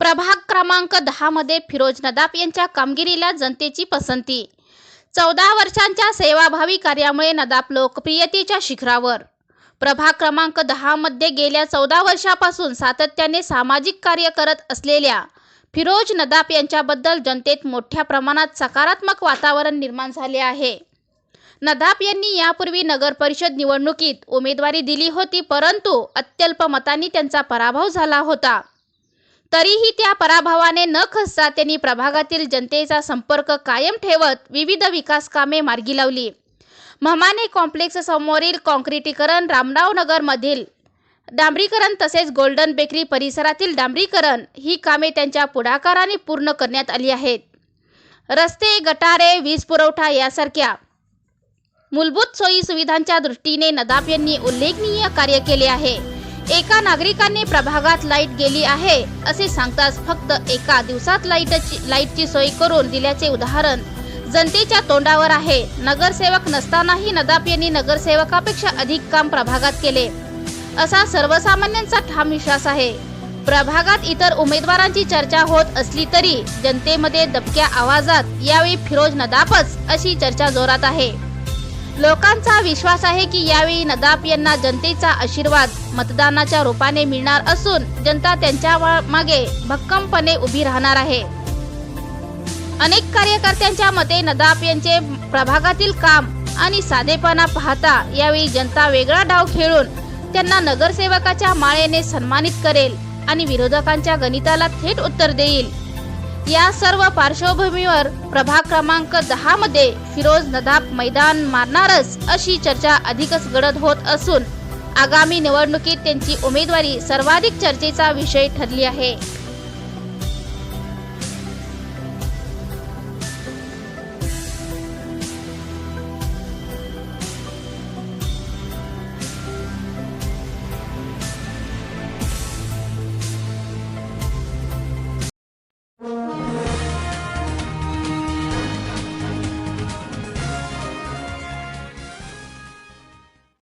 प्रभाग क्रमांक दहा मध्ये फिरोज नदाप यांच्या कामगिरीला जनतेची पसंती. चौदा वर्षांच्या सेवाभावी कार्यामुळे नदाब लोकप्रियतेच्या शिखरावर. प्रभाग क्रमांक दहा मध्ये गेल्या चौदा वर्षापासून सातत्याने सामाजिक कार्य करत असलेल्या फिरोज नदाप यांच्याबद्दल जनतेत मोठ्या प्रमाणात सकारात्मक वातावरण निर्माण झाले आहे. नदाप यांनी यापूर्वी नगर परिषद निवडणुकीत उमेदवारी दिली होती परंतु अत्यल्प मतांनी त्यांचा पराभव झाला होता. तरीही त्या पराभवाने न खसता त्यांनी प्रभागातील जनतेचा संपर्क कायम ठेवत विविध विकास कामे मार्गी लावली. म्हमाने कॉम्प्लेक्स समोरील कॉन्क्रिटीकरण रामराव नगरमधील डांबरीकरण तसेच गोल्डन बेकरी परिसरातील डांबरीकरण ही कामे त्यांच्या पुढाकाराने पूर्ण करण्यात आली आहेत. रस्ते गटारे वीज पुरवठा यासारख्या मूलभूत सोयी सुविधांच्या दृष्टीने नदाब यांनी उल्लेखनीय कार्य केले आहे. एका नागरिकाने प्रभागात लाइट गेली आहे असे सांगताच फक्त एका दिवसात लाईटची लाईटची सोय करून दिल्याचे उदाहरण. जनतेच्या तोंडावर आहे. नगरसेवक नसतानाही नदाप यांनी नगरसेवकापेक्षा अधिक काम प्रभागात केले. असा सर्वसामान्यांचा ठाम विश्वास आहे. प्रभागात इतर उमेदवारांची चर्चा होत असली तरी जनतेमध्ये दबक्या आवाजात यावेळी फिरोज नदापच अशी चर्चा जोरात आहे. लोकांचा विश्वास आहे की यावेळी नदाफ यांना जनतेचा आशीर्वाद मतदानाच्या रूपाने मिळणार असून जनता त्यांच्या मागे भक्कमपणे उभी राहणार आहे. अनेक कार्यकर्त्यांच्या मते नदाफ यांचे प्रभागातील काम आणि साधेपणा पाहता यावेळी जनता वेगळा डाव खेळून त्यांना नगरसेवकाच्या माळेने सन्मानित करेल आणि विरोधकांच्या गणिताला थेट उत्तर देईल. या सर्व पार्श्वभूमीवर प्रभाग क्रमांक दहा मध्ये फिरोज नदाब मैदान मारणारच अशी चर्चा अधिकच गडद होत असून आगामी निवडणुकीत त्यांची उमेदवारी सर्वाधिक चर्चेचा विषय ठरली आहे.